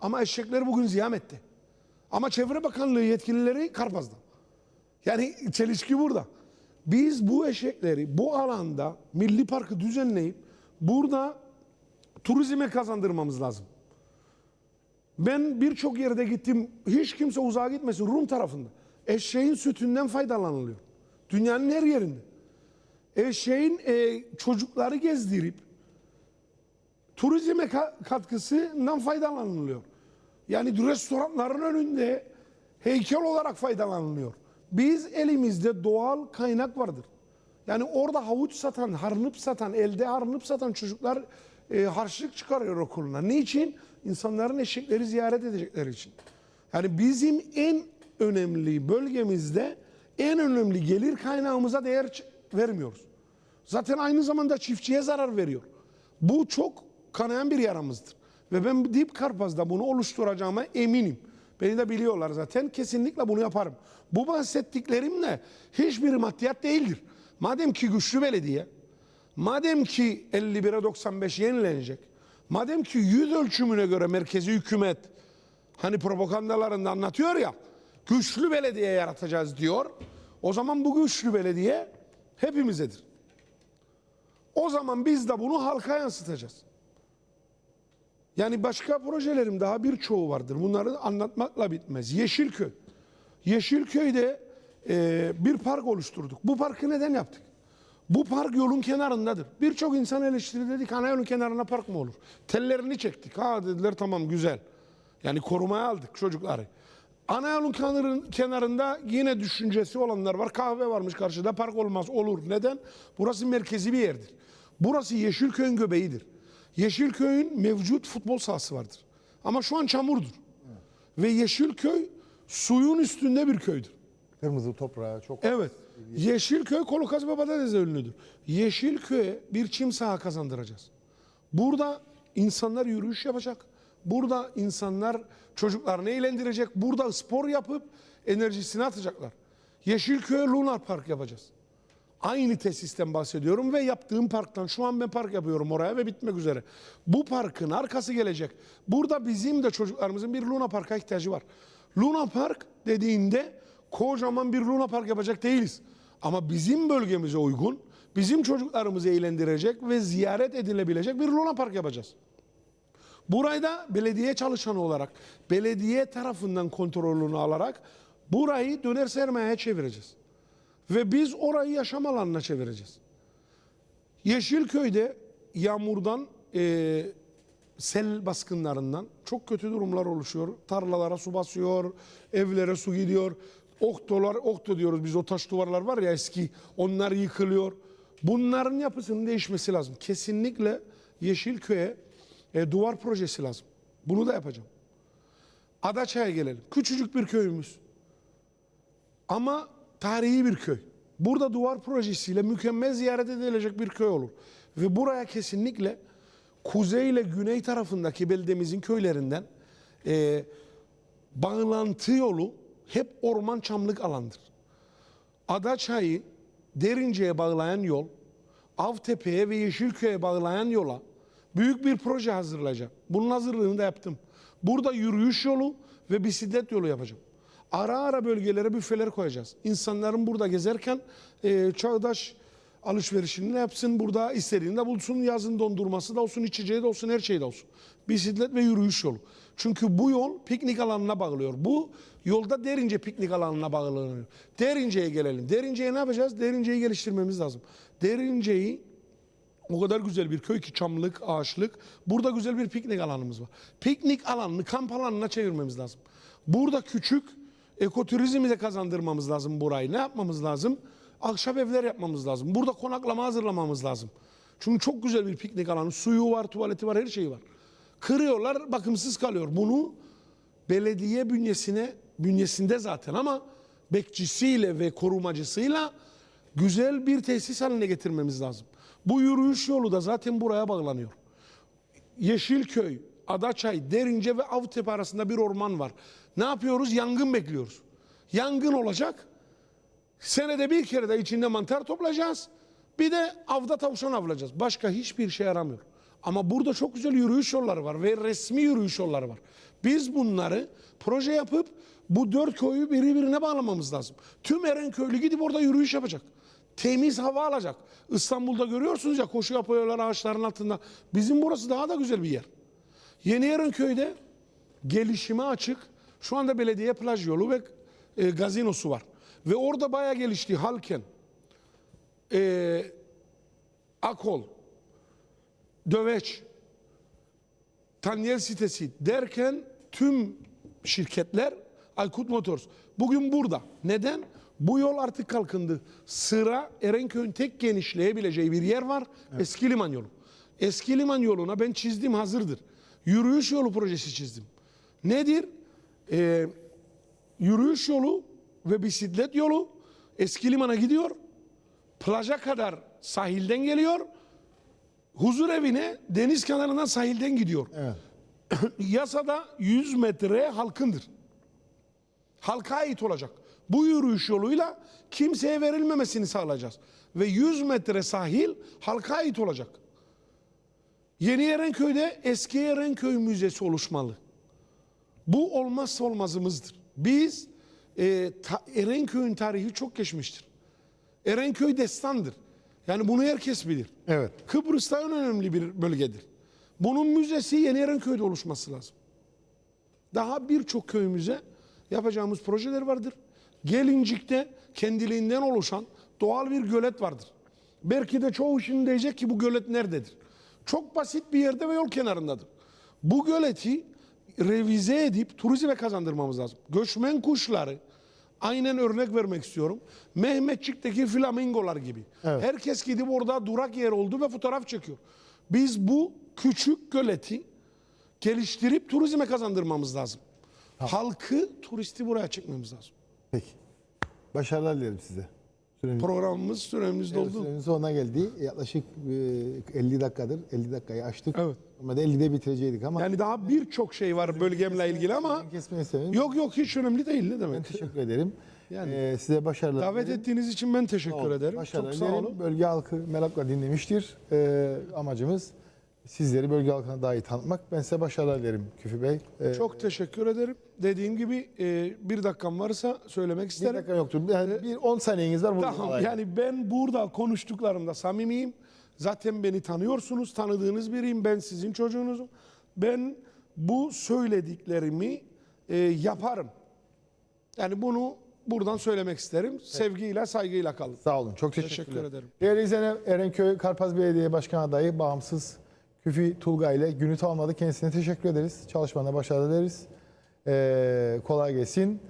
ama eşekleri bugün ziyan etti. Ama Çevre Bakanlığı yetkilileri Karpaz'da. Yani çelişki burada. Biz bu eşekleri bu alanda milli parkı düzenleyip burada turizme kazandırmamız lazım. Ben birçok yerde gittim. Hiç kimse uzağa gitmesin. Rum tarafında. Eşeğin sütünden faydalanılıyor. Dünyanın her yerinde. Eşeğin e, çocukları gezdirip turizme ka- katkısından faydalanılıyor. Yani restoranların önünde heykel olarak faydalanılıyor. Biz elimizde doğal kaynak vardır. Yani orada havuç satan, harnıp satan, elde harnıp satan çocuklar e, harçlık çıkarıyor okuluna. Niçin? İnsanların eşekleri ziyaret edecekleri için. Yani bizim en önemli bölgemizde en önemli gelir kaynağımıza değer vermiyoruz. Zaten aynı zamanda çiftçiye zarar veriyor. Bu çok kanayan bir yaramızdır. Ve ben Dip Karpaz'da bunu oluşturacağıma eminim. Beni de biliyorlar zaten. Kesinlikle bunu yaparım. Bu bahsettiklerimle hiçbir maddiyat değildir. Madem ki güçlü belediye, madem ki 51'e 95 yenilenecek, madem ki yüz ölçümüne göre merkezi hükümet hani propagandalarında anlatıyor ya, güçlü belediye yaratacağız diyor. O zaman bu güçlü belediye hepimizedir. O zaman biz de bunu halka yansıtacağız. Yani başka projelerim daha birçoğu vardır. Bunları anlatmakla bitmez. Yeşilköy. Yeşilköy'de e, bir park oluşturduk. Bu parkı neden yaptık? Bu park yolun kenarındadır. Birçok insan eleştirdi dedik ana yolun kenarına park mı olur? Tellerini çektik. Ha dediler tamam güzel. Yani korumaya aldık çocukları. Ana yolun kenarın- kenarında yine düşüncesi olanlar var. Kahve varmış karşıda park olmaz. Olur. Neden? Burası merkezi bir yerdir. Burası Yeşilköy'ün göbeğidir. Yeşilköy'ün mevcut futbol sahası vardır. Ama şu an çamurdur. Ve Yeşilköy suyun üstünde bir köydür. Kırmızı toprağı çok Evet. Yeşilköy Kolokaz ve Patates'e ünlüdür. Yeşilköy'e bir çim saha kazandıracağız. Burada insanlar yürüyüş yapacak. Burada insanlar çocuklarını eğlendirecek. Burada spor yapıp enerjisini atacaklar. Yeşilköy Lunar Park yapacağız. Aynı tesisten bahsediyorum ve yaptığım parktan şu an ben park yapıyorum oraya ve bitmek üzere. Bu parkın arkası gelecek. Burada bizim de çocuklarımızın bir Luna Park'a ihtiyacı var. Luna Park dediğinde kocaman bir Luna Park yapacak değiliz. Ama bizim bölgemize uygun, bizim çocuklarımızı eğlendirecek ve ziyaret edilebilecek bir Luna Park yapacağız. Burayı da belediye çalışanı olarak, belediye tarafından kontrolünü alarak burayı döner sermayeye çevireceğiz. Ve biz orayı yaşam alanına çevireceğiz. Yeşilköy'de yağmurdan, e, sel baskınlarından çok kötü durumlar oluşuyor. Tarlalara su basıyor, evlere su gidiyor. Oktolar, okto diyoruz biz o taş duvarlar var ya eski, onlar yıkılıyor. Bunların yapısının değişmesi lazım. Kesinlikle Yeşilköy'e e, duvar projesi lazım. Bunu da yapacağım. Adaçay'a gelelim. Küçücük bir köyümüz. Ama tarihi bir köy. Burada duvar projesiyle mükemmel ziyaret edilecek bir köy olur. Ve buraya kesinlikle kuzey ile güney tarafındaki beldemizin köylerinden e, bağlantı yolu hep orman çamlık alandır. Adaçay'ı Derince'ye bağlayan yol, Avtepe'ye ve Yeşilköy'e bağlayan yola büyük bir proje hazırlayacağım. Bunun hazırlığını da yaptım. Burada yürüyüş yolu ve bisiklet yolu yapacağım. Ara ara bölgelere büfeler koyacağız. İnsanların burada gezerken e, çağdaş alışverişini yapsın. Burada istediğini de bulsun. Yazın dondurması da olsun, içeceği de olsun, her şey de olsun. Bisiklet ve yürüyüş yolu. Çünkü bu yol piknik alanına bağlıyor. Bu yolda Derince piknik alanına bağlanıyor. Derince'ye gelelim. Derince'ye ne yapacağız? Derince'yi geliştirmemiz lazım. Derince'yi o kadar güzel bir köy ki çamlık, ağaçlık. Burada güzel bir piknik alanımız var. Piknik alanını kamp alanına çevirmemiz lazım. Burada küçük ekoturizmi de kazandırmamız lazım burayı. Ne yapmamız lazım? Ahşap evler yapmamız lazım. Burada konaklama hazırlamamız lazım. Çünkü çok güzel bir piknik alanı. Suyu var, tuvaleti var, her şeyi var. Kırıyorlar, bakımsız kalıyor. Bunu belediye bünyesine, bünyesinde zaten ama bekçisiyle ve korumacısıyla güzel bir tesis haline getirmemiz lazım. Bu yürüyüş yolu da zaten buraya bağlanıyor. Yeşilköy, Adaçay, Derince ve Avtepe arasında bir orman var. Ne yapıyoruz? Yangın bekliyoruz. Yangın olacak. Senede bir kere de içinde mantar toplayacağız. Bir de avda tavşan avlayacağız. Başka hiçbir şey yaramıyor. Ama burada çok güzel yürüyüş yolları var ve resmi yürüyüş yolları var. Biz bunları proje yapıp bu dört köyü birbirine bağlamamız lazım. Tüm Erenköylü gidip orada yürüyüş yapacak. Temiz hava alacak. İstanbul'da görüyorsunuz ya koşu yapıyorlar ağaçların altında. Bizim burası daha da güzel bir yer. Yeni Erenköy'de gelişime açık. Şu anda belediye plaj yolu ve e, gazinosu var. Ve orada bayağı gelişti. Halken, e, Akol, Döveç, Tanyel sitesi derken tüm şirketler Aykut Motors bugün burada. Neden? Bu yol artık kalkındı. Sıra Erenköy'ün tek genişleyebileceği bir yer var. Eski liman yolu. Eski liman yoluna ben çizdim hazırdır. Yürüyüş yolu projesi çizdim. Nedir? Ee, yürüyüş yolu ve bisiklet yolu eski limana gidiyor. Plaja kadar sahilden geliyor. Huzur evine deniz kenarından sahilden gidiyor. Evet. Yasada 100 metre halkındır. Halka ait olacak. Bu yürüyüş yoluyla kimseye verilmemesini sağlayacağız. Ve 100 metre sahil halka ait olacak. Yeni Erenköy'de eski Erenköy Müzesi oluşmalı. Bu olmazsa olmazımızdır. Biz e, ta- Erenköy'ün tarihi çok geçmiştir. Erenköy destandır. Yani bunu herkes bilir. Evet. Kıbrıs'ta en önemli bir bölgedir. Bunun müzesi Yeni Erenköy'de oluşması lazım. Daha birçok köyümüze yapacağımız projeler vardır. Gelincik'te kendiliğinden oluşan doğal bir gölet vardır. Belki de çoğu şimdi diyecek ki bu gölet nerededir? Çok basit bir yerde ve yol kenarındadır. Bu göleti revize edip turizme kazandırmamız lazım. Göçmen kuşları, aynen örnek vermek istiyorum. Mehmetçik'teki flamingolar gibi. Evet. Herkes gidip orada durak yer oldu ve fotoğraf çekiyor. Biz bu küçük göleti geliştirip turizme kazandırmamız lazım. Halkı, turisti buraya çekmemiz lazım. Peki. Başarılar dilerim size. Süremiz, Programımız süremiz doldu. süremiz sonuna geldi. Yaklaşık e, 50 dakikadır. 50 dakikayı açtık. Evet. Ama da 50'de bitirecektik ama Yani daha birçok şey var bölgemle ilgili ama yok yok hiç önemli değil ne Ben demek. teşekkür ederim. Yani- Ee, size başarılar Davet dilerim. ettiğiniz için ben teşekkür ederim. Başarılar Çok sağ olun. Bölge halkı merakla dinlemiştir. Ee, amacımız sizleri bölge halkına daha iyi tanıtmak. Ben size başarılar dilerim Küfü Bey. Ee, Çok teşekkür ederim. Dediğim gibi e, bir dakikam varsa söylemek bir isterim. dakika yoktur. Yani bir 10 saniyeniz var. Burada Tamam yani ben burada konuştuklarımda samimiyim. Zaten beni tanıyorsunuz, tanıdığınız biriyim. Ben sizin çocuğunuzum. Ben bu söylediklerimi e, yaparım. Yani bunu buradan söylemek isterim. Sevgiyle, saygıyla kalın. Sağ olun. Çok teşekkürler. Teşekkür ederim. Değerli izleyenler Erenköy Karpaz Belediye Başkan Adayı bağımsız Küfi Tulga ile günü tamamladı. Kendisine teşekkür ederiz. Çalışmanda başarılar dileriz. Ee, kolay gelsin.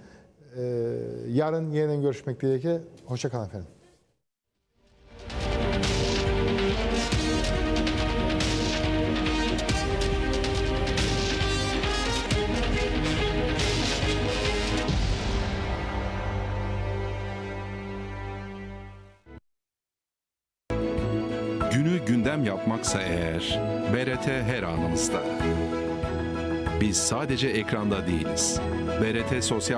Ee, yarın yeniden görüşmek dileğiyle. Hoşçakalın efendim. Günü gündem yapmaksa eğer BRT her anımızda. Biz sadece ekranda değiliz. BRT Sosyal